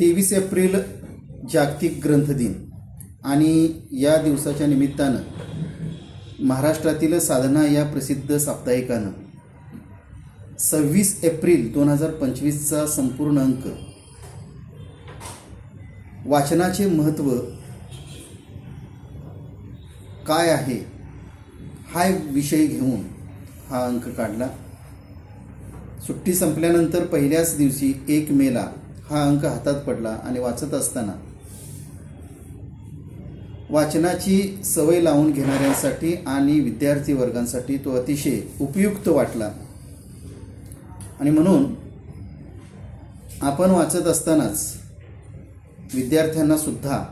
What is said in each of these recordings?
तेवीस एप्रिल जागतिक ग्रंथ दिन. आणि या दिवसाच्या निमित्तानं महाराष्ट्रातील साधना या प्रसिद्ध साप्ताहिकानं सव्वीस एप्रिल दोन हजार पंचवीसचा संपूर्ण अंक वाचनाचे महत्त्व काय आहे हा एक विषय घेऊन हा अंक काढला. सुट्टी संपल्यानंतर पहिल्याच दिवशी एक मेला हा अंक हातात पडला आणि वाचत असताना वाचनाची सवय लावून घेणाऱ्यांसाठी आणि विद्यार्थी वर्गांसाठी तो अतिशय उपयुक्त वाटला. आणि म्हणून आपण वाचत असतानाच विद्यार्थ्यांना सुद्धा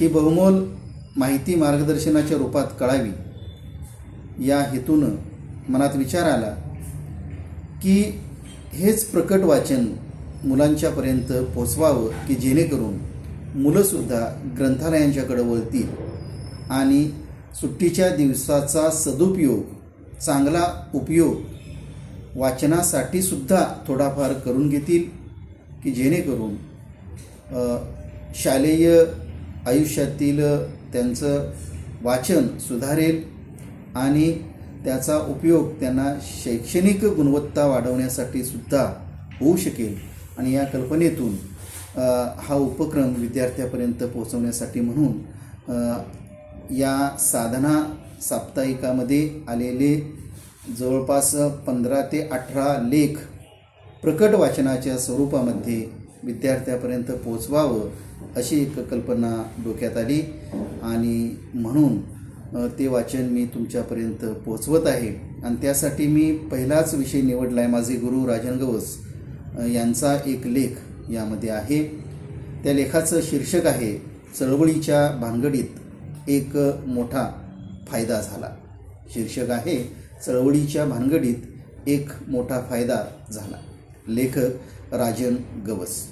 ही बहुमोल माहिती मार्गदर्शनाच्या रूपात कळावी. या हेतूनं मनात विचार आला की हेच प्रकट वाचन मुलांच्यापर्यंत पोचवावं की जेणेकरून मुलंसुद्धा ग्रंथालयांच्याकडं वळतील. आणि सुट्टीच्या दिवसाचा सदुपयोग चांगला उपयोग वाचनासाठी सुद्धा थोडाफार करून घेतील की जेणेकरून शालेय आयुष्यातील त्यांचं वाचन सुधारेल आणि त्याचा उपयोग त्यांना शैक्षणिक गुणवत्ता वाढवण्यासाठी सुद्धा होऊ शकेल. आणि या कल्पनेतून हा उपक्रम विद्यार्थ्यापर्यंत पोहोचवण्यासाठी म्हणून या साधना साप्ताहिकामध्ये आलेले जवळपास पंधरा ते अठरा लेख प्रकट वाचनाच्या स्वरूपामध्ये विद्यार्थ्यापर्यंत पोचवावं अशी एक कल्पना डोक्यात आली आणि म्हणून ते वाचन मी तुमच्यापर्यंत पोचवत आहे. आणि त्यासाठी मी पहिलाच विषय निवडला आहे माझे गुरु राजन गवस. यांचा एक लेख यामध्ये आहे. त्या लेखाचं शीर्षक आहे चळवळीच्या भानगडीत एक मोठा फायदा झाला. शीर्षक आहे चळवळीच्या भानगडीत एक मोठा फायदा झाला. लेखक राजन गवस.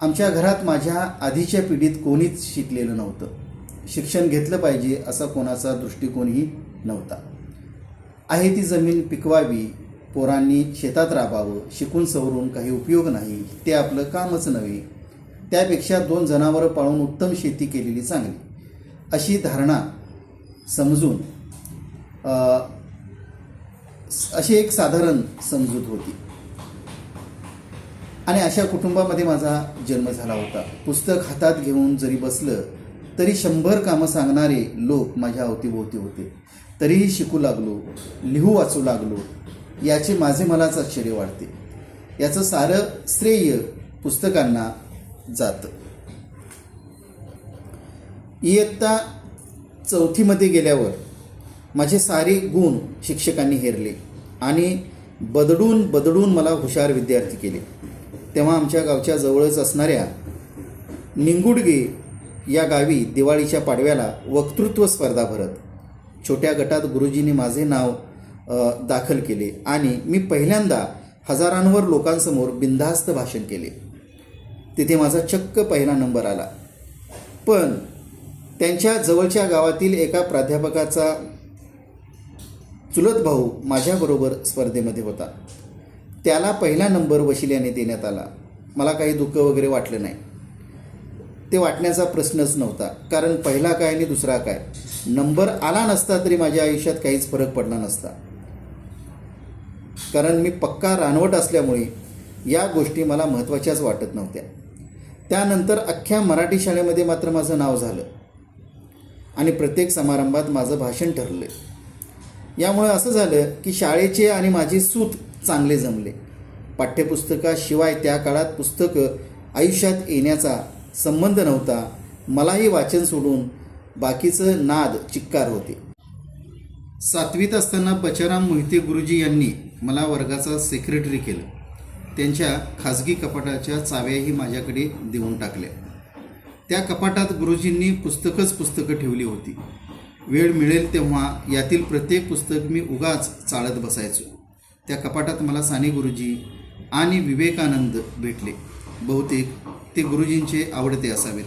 आमच्या घरात माझ्या आधीच्या पिढीत कोणीच शिकलेलं नव्हतं. शिक्षण घेतलं पाहिजे असा कोणाचा दृष्टिकोनही नव्हता. आहे ती जमीन पिकवावी पोरांनी शेतात राबावं शिकून सवरून काही उपयोग नाही ते आपलं कामच नव्हे. त्यापेक्षा दोन जनावरं पाळून उत्तम शेती केलेली चांगली. अशी धारणा समजून अशी एक साधारण समजूत होती. आणि अशा कुटुंबामध्ये माझा जन्म झाला होता. पुस्तक हातात घेऊन जरी बसलं तरी शंभर कामं सांगणारे लोक माझ्या अवतीभोवती होते. तरीही शिकू लागलो लिहू वाचू लागलो याचे माझे मलाच आश्चर्य वाटते याचं सारं श्रेय पुस्तकांना जातं. इयत्ता चौथीमध्ये गेल्यावर माझे सारे गुण शिक्षकांनी हेरले आणि बदडून बदडून मला हुशार विद्यार्थी केले. तेव्हा आमच्या गावच्या जवळच असणाऱ्या निंगुडगे या गावी दिवाळीच्या पाडव्याला वक्तृत्व स्पर्धा भरत. छोट्या गटात गुरुजींनी माझे नाव दाखल केले आणि मी पहिल्यांदा हजारांवर लोकांसमोर बिनधास्त भाषण केले. तिथे माझा चक्क पहिला नंबर आला. पण त्यांच्या जवळच्या गावातील एका प्राध्यापकाचा चुलत भाऊ माझ्याबरोबर स्पर्धेमध्ये होता. त्याला पहिला नंबर वशिल्याने देण्यात आला. मला काही दुःख वगैरे वाटलं नाही. ते वाटण्याचा प्रश्नच नव्हता. कारण पहिला काय आणि दुसरा काय? नंबर आला नसता तरी माझ्या आयुष्यात काहीच फरक पडला नसता. कारण मी पक्का रानवट असल्यामुळे या गोष्टी मला महत्त्वाच्याच वाटत नव्हत्या. त्यानंतर अख्ख्या मराठी शाळेमध्ये मात्र माझं नाव झालं. आणि प्रत्येक समारंभात माझं भाषण ठरलं. यामुळे असं झालं की शाळेचे आणि माझे सूत चांगले जमले. पाठ्यपुस्तकाशिवाय त्या काळात पुस्तकं आयुष्यात येण्याचा संबंध नव्हता. मलाही वाचन सोडून बाकीचं नाद चिक्कार होते. सातवीत असताना बचाराम मोहिते गुरुजी यांनी मला वर्गाचा सेक्रेटरी केलं. त्यांच्या खाजगी कपाटाच्या चाव्याही माझ्याकडे देऊन टाकल्या. त्या कपाटात गुरुजींनी पुस्तकच पुस्तकं ठेवली होती. वेळ मिळेल तेव्हा यातील प्रत्येक पुस्तक मी उगाच चाळत बसायचो. त्या कपाटात मला साने गुरुजी आणि विवेकानंद भेटले. बहुतेक ते गुरुजींचे आवडते असावेत.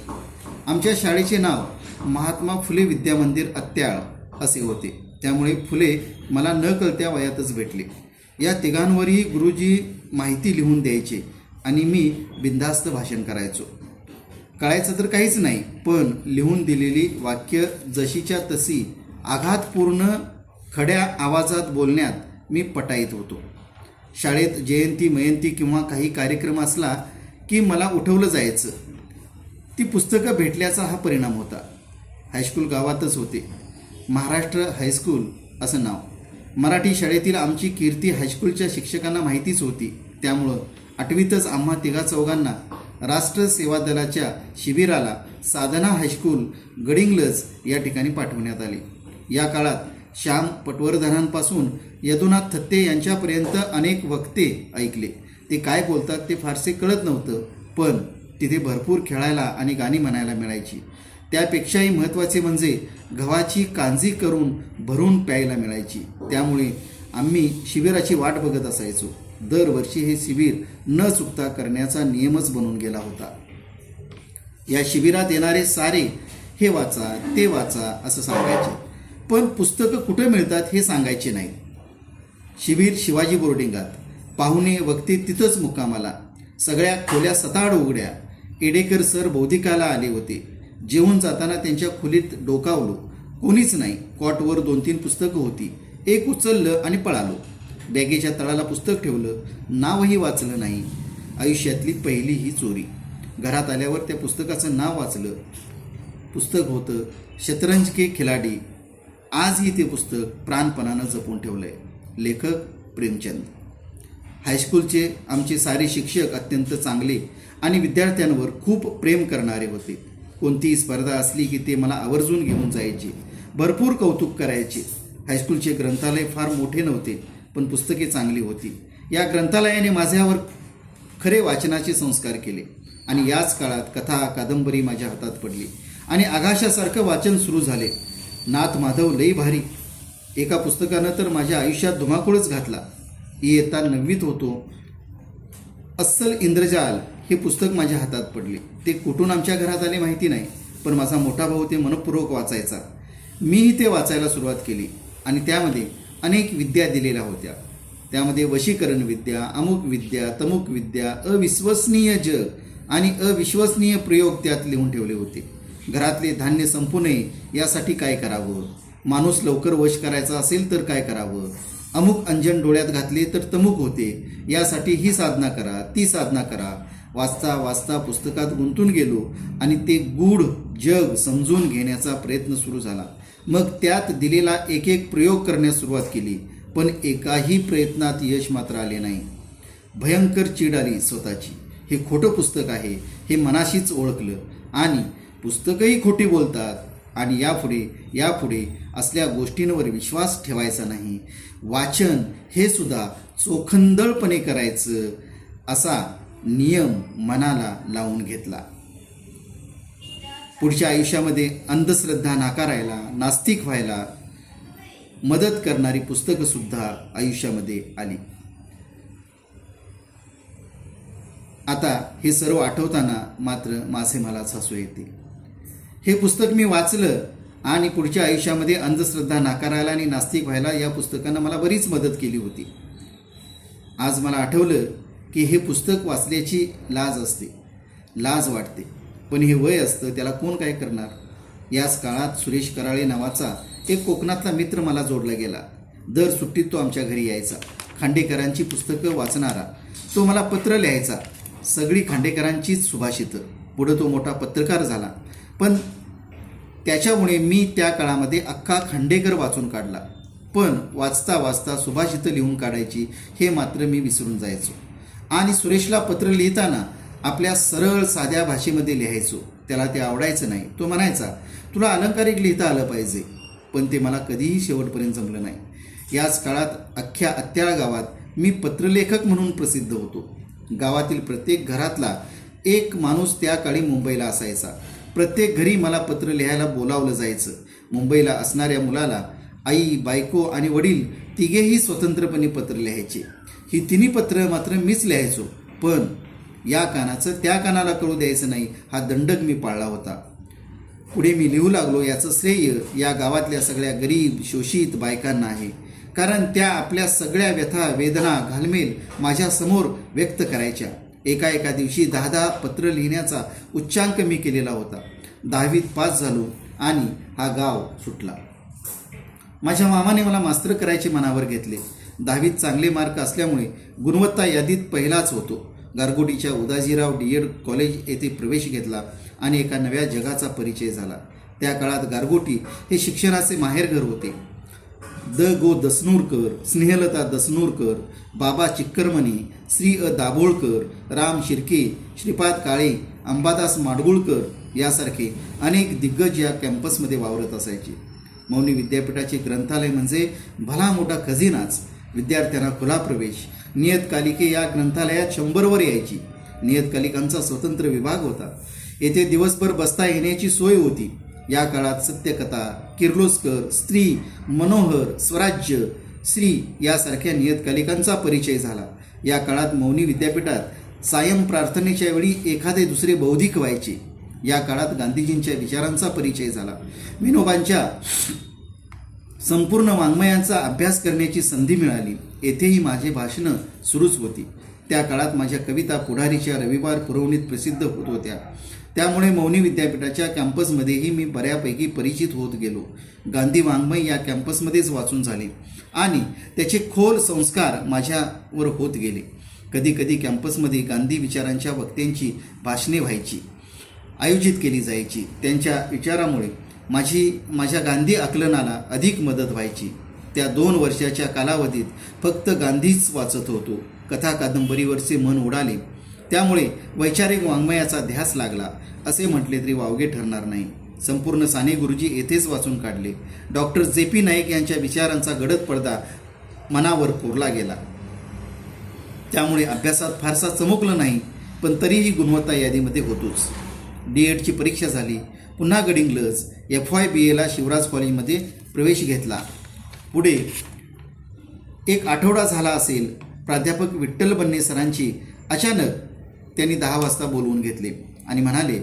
आमच्या शाळेचे नाव महात्मा फुले विद्यामंदिर अत्याळ असे होते. त्यामुळे फुले मला न कळत्या वयातच भेटले. या तिघांवरही गुरुजी माहिती लिहून द्यायचे आणि मी बिंधास्त भाषण करायचो. कळायचं तर काहीच नाही पण लिहून दिलेली वाक्य जशीच्या तशी आघातपूर्ण खड्या आवाजात बोलण्यात मी पटाईत होतो. शाळेत जयंती मयंती किंवा काही कार्यक्रम असला की मला उठवलं जायचं. ती पुस्तकं भेटल्याचा हा परिणाम होता. हायस्कूल गावातच होते. महाराष्ट्र हायस्कूल असं नाव. मराठी शाळेतील आमची कीर्ती हायस्कूलच्या शिक्षकांना माहितीच होती. त्यामुळं आठवीतच आम्हा तिघा चौघांना राष्ट्र सेवा दलाच्या शिबिराला साधना हायस्कूल गडिंगलज या ठिकाणी पाठवण्यात आले. या काळात श्याम पटवर्धनांपासून यदुनाथ थत्ते यांच्यापर्यंत अनेक वक्ते ऐकले. ते काय बोलतात ते फारसे कळत नव्हतं पण तिथे भरपूर खेळायला आणि गाणी म्हणायला मिळायची. त्यापेक्षाही महत्त्वाचे म्हणजे गव्हाची कांजी करून भरून प्यायला मिळायची. त्यामुळे आम्ही शिबिराची वाट बघत असायचो. दरवर्षी हे शिबिर न चुकता करण्याचा नियमच बनून गेला होता. या शिबिरात येणारे सारे हे वाचा ते वाचा असं सांगायचे. पण पुस्तकं कुठे मिळतात हे सांगायचे नाही. शिबिर शिवाजी बोर्डिंगात. पाहुणे वक्ते तिथंच मुक्कामाला. सगळ्या खोल्या सताड उघड्या. एडेकर सर बौद्धिकाला आले होते. जेवून जाताना त्यांच्या खोलीत डोकावलो. कोणीच नाही. कॉटवर दोन तीन पुस्तकं होती. एक उचललं आणि पळालो. बॅगेच्या तळाला पुस्तक ठेवलं. नावही वाचलं नाही. आयुष्यातली पहिली ही चोरी. घरात आल्यावर त्या पुस्तकाचं नाव वाचलं. पुस्तक होतं शतरंज के खिलाडी. आजही ते पुस्तक प्राणपणानं जपून ठेवलं आहे लेखक प्रेमचंद. हायस्कूलचे आमचे सारे शिक्षक अत्यंत चांगले आणि विद्यार्थ्यांवर खूप प्रेम करणारे होते. कोणतीही स्पर्धा असली की ते मला आवर्जून घेऊन जायचे. भरपूर कौतुक करायचे. हायस्कूलचे ग्रंथालय फार मोठे नव्हते पण पुस्तके चांगली होती. या ग्रंथालयाने माझ्यावर खरे वाचनाचे संस्कार केले आणि याच काळात कथा कादंबरी माझ्या हातात पडली आणि आघाशासारखं वाचन सुरू झाले. नाथ माधव लई भारी. एका पुस्तकानं तर माझ्या आयुष्यात धुमाकूळच घातला. इयत्ता नववीत होतो. अस्सल इंद्रजाल. हे पुस्तक माझ्या हातात पडले. ते कुठून आमच्या घरात आले माहिती नाही पण माझा मोठा भाऊ ते मनपूर्वक वाचायचा. मीही ते वाचायला सुरुवात केली आणि त्यामध्ये अनेक विद्या दिलेल्या होत्या. त्यामध्ये वशीकरण विद्या अमुक विद्या तमुक विद्या अविश्वसनीय जग आणि अविश्वसनीय प्रयोग त्यात लिहून ठेवले होते. घरातले धान्य संपू नये यासाठी काय करावं? माणूस लवकर वश करायचा असेल तर काय करावं? अमुक अंजन डोळ्यात घातले तर तमुक होते. यासाठी ही साधना करा ती साधना करा. वाचता वाचता पुस्तकात गुंतून गेलो आणि ते गूढ जग समजून घेण्याचा प्रयत्न सुरू झाला. मग त्यात दिलेला एक एक प्रयोग करण्यास सुरुवात केली पण एकाही प्रयत्नात यश मात्र आले नाही. भयंकर चीड आली स्वतःची. हे खोटं पुस्तक आहे हे मनाशीच ओळखलं. आणि पुस्तकही खोटी बोलतात. आणि यापुढे यापुढे असल्या गोष्टींवर विश्वास ठेवायचा नाही. वाचन हे सुद्धा चोखंदळपणे करायचं असा नियम मनाला लावून घेतला. पुढच्या आयुष्यामध्ये अंधश्रद्धा नाकारायला नास्तिक व्हायला मदत करणारी पुस्तकं सुद्धा आयुष्यामध्ये आली. आता हे सर्व आठवताना मात्र मासे मला हसू येते हे पुस्तक मी वाचलं आणि पुढच्या आयुष्यामध्ये अंधश्रद्धा नाकारायला आणि नास्तिक व्हायला या पुस्तकानं मला बरीच मदत केली होती. आज मला आठवलं की हे पुस्तक वाचल्याची लाज असते. लाज वाटते. पण हे वय असतं त्याला कोण काय करणार? याच काळात सुरेश कराळे नावाचा एक कोकणातला मित्र मला जोडला गेला. दर सुट्टीत तो आमच्या घरी यायचा. खांडेकरांची पुस्तकं वाचणारा. तो मला पत्र लिहायचा. सगळी खांडेकरांचीच सुभाषितं. पुढं तो मोठा पत्रकार झाला. पण त्याच्यामुळे मी त्या काळामध्ये अख्खा खांडेकर वाचून काढला. पण वाचता वाचता सुभाषितं लिहून काढायची हे मात्र मी विसरून जायचो. आणि सुरेशला पत्र लिहिताना आपल्या सरळ साध्या भाषेमध्ये लिहायचो. त्याला ते आवडायचं नाही. तो म्हणायचा तुला अलंकारिक लिहिता आलं पाहिजे पण ते मला कधीही शेवटपर्यंत जमलं नाही. याच काळात अख्ख्या अत्याळ गावात मी पत्रलेखक म्हणून प्रसिद्ध होतो. गावातील प्रत्येक घरातला एक माणूस त्या काळी मुंबईला असायचा. प्रत्येक घरी मला पत्र लिहायला बोलावलं जायचं. मुंबईला असणाऱ्या मुलाला आई बायको आणि वडील तिघेही स्वतंत्रपणे पत्र लिहायचे. ही तिन्ही पत्र मात्र मीच लिहायचो. पण या कानाचं त्या कानाला कळू द्यायचं नाही हा दंडक मी पाळला होता. पुढे मी लिहू लागलो याचं श्रेय या गावातल्या सगळ्या गरीब शोषित बायकांना आहे. कारण त्या आपल्या सगळ्या व्यथा वेदना घालमेल माझ्यासमोर व्यक्त करायच्या. एका एका दिवशी दहा दहा पत्र लिहिण्याचा उच्चांक मी केलेला होता. दहावीत पास झालो आणि हा गाव सुटला. माझ्या मामाने मला मास्तर करायचे मनावर घेतले. दहावीत चांगले मार्क असल्यामुळे गुणवत्ता यादीत पहिलाच होतो. गारगोटीच्या उदाजीराव डी एड कॉलेज येथे प्रवेश घेतला आणि एका नव्या जगाचा परिचय झाला. त्या काळात गारगोटी हे शिक्षणाचे माहेरघर होते. द गो दसनूरकर स्नेहलता दसनूरकर बाबा चिक्करमणी श्री अ दाभोळकर राम शिर्के श्रीपाद काळे अंबादास माडगुळकर यासारखे अनेक दिग्गज या कॅम्पसमध्ये वावरत असायचे. मौनी विद्यापीठाचे ग्रंथालय म्हणजे भला मोठा खजिनाच. विद्यार्थ्यांना खुला प्रवेश नियतकालिके या ग्रंथालयात शंभरवर यायची. नियतकालिकांचा स्वतंत्र विभाग होता. येथे दिवसभर बसता येण्याची सोय होती. या काळात सत्यकथा किर्लोस्कर स्त्री मनोहर स्वराज्य श्री यासारख्या नियतकालिकांचा परिचय झाला. या काळात मौनी विद्यापीठात सायम प्रार्थनेच्या वेळी एखादे दुसरे बौद्धिक व्हायचे. या काळात गांधीजींच्या विचारांचा परिचय झाला. विनोबांच्या संपूर्ण वाङ्मयांचा अभ्यास करण्याची संधी मिळाली. येथेही माझे भाषणं सुरूच होती. त्या काळात माझ्या कविता पुढारीच्या रविवार पुरवणीत प्रसिद्ध होत होत्या. त्यामुळे मौनी विद्यापीठाच्या कॅम्पसमध्येही मी बऱ्यापैकी परिचित होत गेलो. गांधी वाङ्मय या कॅम्पसमध्येच वाचून झाले आणि त्याचे खोल संस्कार माझ्यावर होत गेले. कधी कधी कॅम्पसमध्ये गांधी विचारांच्या वक्त्यांची भाषणे व्हायची आयोजित केली जायची. त्यांच्या विचारामुळे माझी माझ्या गांधी आकलनाला अधिक मदत व्हायची. त्या दोन वर्षाच्या कालावधीत फक्त गांधीच वाचत होतो. कथा कादंबरीवरचे मन उडाले. त्यामुळे वैचारिक वाङ्मयाचा ध्यास लागला असे म्हटले तरी वावगे ठरणार नाही. संपूर्ण साने गुरुजी येथेच वाचून काढले. डॉक्टर जे पी नाईक यांच्या विचारांचा गडद पडदा मनावर कोरला गेला. त्यामुळे अभ्यासात फारसा चमकलं नाही पण तरीही गुणवत्ता यादीमध्ये होतोच. डी एडची परीक्षा झाली. पुन्हा गडिंग्लज एफ वाय बी एला शिवराज कॉलेजमध्ये प्रवेश घेतला. पुढे एक आठवडा झाला असेल प्राध्यापक विठ्ठल बन्ने सरांची. अचानक त्यांनी दहा वाजता बोलवून घेतले आणि म्हणाले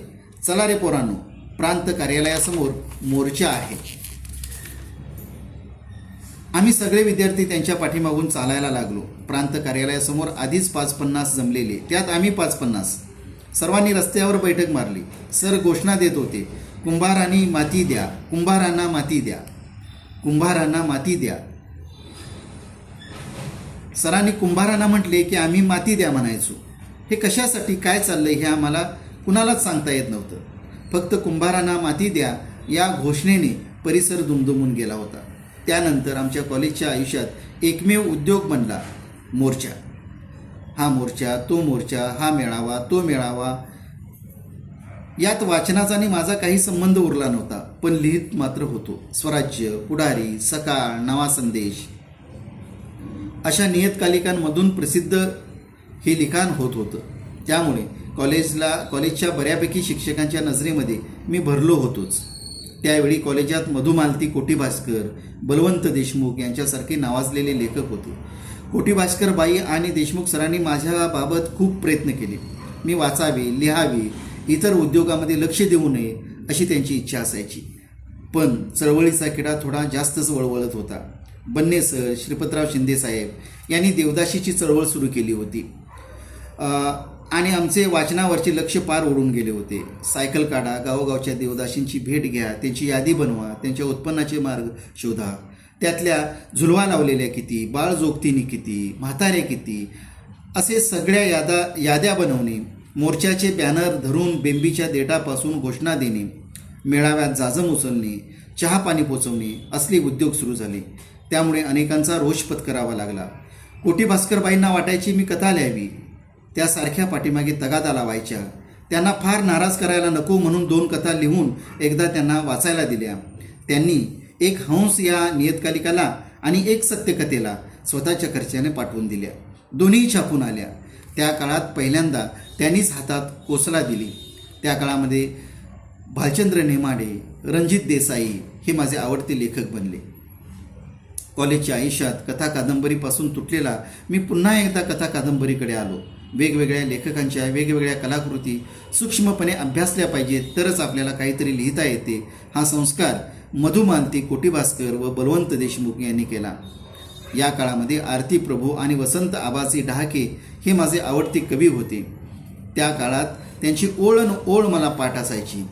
चला रे पोरांनो प्रांत कार्यालयासमोर मोर्चा आहे. आम्ही सगळे विद्यार्थी त्यांच्या पाठीमागून चालायला लागलो. प्रांत कार्यालयासमोर आधीच पाच पन्नास जमलेले. त्यात आम्ही पाच पन्नास सर्वांनी रस्त्यावर बैठक मारली. सर घोषणा देत होते कुंभारांनी माती द्या कुंभारांना माती द्या कुंभारांना माती द्या. सरांनी कुंभारांना म्हटले की आम्ही माती द्या म्हणायचो. हे कशासाठी काय चाललंय हे आम्हाला कुणालाच सांगता येत नव्हतं. फक्त कुंभारांना माती द्या या घोषणेने परिसर दुमदुमून गेला होता. त्यानंतर आमच्या कॉलेजच्या आयुष्यात एकमेव उद्योग बनला मोर्चा. हा मोर्चा तो मोर्चा हा मेळावा तो मेळावा. यात वाचनाचा आणि माझा काही संबंध उरला नव्हता पण लिहित मात्र होतो. स्वराज्य पुढारी सकाळ नवा संदेश. अशा नियतकालिकांमधून प्रसिद्ध हे लिखाण होत होतं. त्यामुळे कॉलेजला कॉलेजच्या बऱ्यापैकी शिक्षकांच्या नजरेमध्ये मी भरलो होतोच. त्यावेळी कॉलेजात मधुमालती कोटी भास्कर बलवंत देशमुख यांच्यासारखे नावाजलेले लेखक होते. कोटी भास्कर बाई आणि देशमुख सरांनी माझ्याबाबत खूप प्रयत्न केले. मी वाचावे लिहावी इतर उद्योगामध्ये लक्ष देऊ नये अशी त्यांची इच्छा असायची. पण चळवळीचा किडा थोडा जास्तच वळवळत होता. बन्ने सर श्रीपतराव शिंदे साहेब यांनी देवदाशीची चळवळ सुरू केली होती. आणि आमचे वाचनावरचे लक्ष पार ओढून गेले होते. सायकल काढा गावोगावच्या देवदाशींची भेट घ्या त्यांची यादी बनवा त्यांच्या उत्पन्नाचे मार्ग शोधा. त्यातल्या झुलवा लावलेल्या किती बाळजोगतीनी किती म्हातारे किती असे सगळ्या यादा याद्या बनवणे मोर्चाचे बॅनर धरून बेंबीच्या देटापासून घोषणा देणे मेळाव्यात जाजम उचलणे चहा पाणी पोचवणे असले उद्योग सुरू झाले. त्यामुळे अनेकांचा रोष पत्करावा लागला. कोटी भास्करबाईंना वाटायची मी कथा लिहावी. त्यासारख्या पाठीमागे तगादा लावायच्या. त्यांना फार नाराज करायला नको म्हणून दोन कथा लिहून एकदा त्यांना वाचायला दिल्या. त्यांनी एक हंस या नियतकालिकाला आणि एक सत्यकथेला स्वतःच्या खर्चाने पाठवून दिल्या. दोन्ही छापून आल्या. त्या काळात पहिल्यांदा त्यांनीच हातात कोसला दिली. त्या काळामध्ये भालचंद्र नेमाडे रणजित देसाई हे माझे आवडते लेखक बनले. कॉलेजच्या आयुष्यात कथा कादंबरीपासून तुटलेला मी पुन्हा एकदा कथा कादंबरीकडे आलो. वेगवेगळ्या लेखकांच्या वेगवेगळ्या कलाकृती सूक्ष्मपणे अभ्यासल्या पाहिजेत तरच आपल्याला काहीतरी लिहिता येते. हा संस्कार मधुमालती कोटीभास्कर व बलवंत देशमुख यांनी केला. या काळामध्ये आरती प्रभू आणि वसंत आबाजी डहाके हे माझे आवडते कवी होते. त्या काळात त्यांची ओळ न ओळ मला पाठ असायची.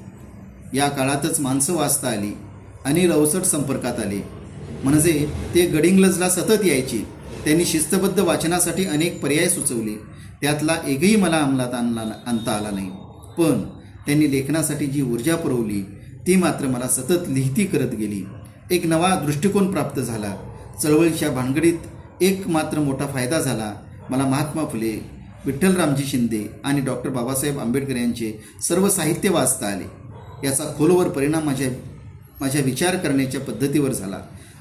या काळातच माणसं वाचता आली आणि रवसट संपर्कात आले. म्हणजे ते गडिंग्लजला सतत यायचे. त्यांनी शिस्तबद्ध वाचनासाठी अनेक पर्याय सुचवले. त्यातला एकही मला अंमलात आणला आणता आला नाही. पण त्यांनी लेखनासाठी जी ऊर्जा पुरवली ती मात्र मला सतत लिहिती करत गेली. एक नवा दृष्टिकोन प्राप्त झाला. चळवळीच्या भानगडीत एक मात्र मोठा फायदा झाला मला महात्मा फुले विठ्ठलरामजी शिंदे आणि डॉक्टर बाबासाहेब आंबेडकर यांचे सर्व साहित्य वाचता आले. याचा खोलवर परिणाम माझ्या माझ्या विचार करण्याच्या पद्धतीवर झाला.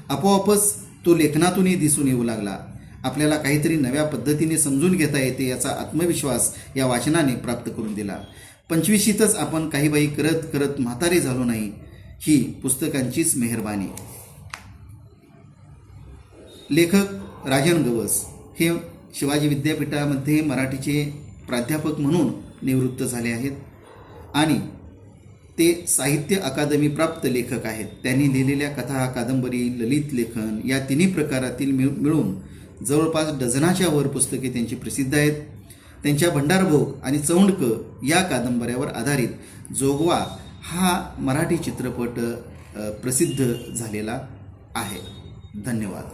आपोआपच तो लेखनातूनही दिसून येऊ लागला. आपल्याला काहीतरी नव्या पद्धतीने समजून घेता येते याचा आत्मविश्वास या वाचनाने प्राप्त करून दिला. पंचवीशीतच आपण काही बाई करत करत म्हातारे झालो नाही ही पुस्तकांचीच मेहरबानी. लेखक राजन गवस हे शिवाजी विद्यापीठामध्ये मराठीचे प्राध्यापक म्हणून निवृत्त झाले आहेत आणि ते साहित्य अकादमी प्राप्त लेखक आहेत. त्यांनी लिहिलेल्या कथा कादंबरी ललित लेखन या तिन्ही प्रकारातील मिळून जवळपास डझनाच्या वर पुस्तके त्यांची प्रसिद्ध आहेत. त्यांच्या भंडारभोग आणि चौंडक या कादंबऱ्यावर आधारित जोगवा हा मराठी चित्रपट प्रसिद्ध झालेला आहे. धन्यवाद.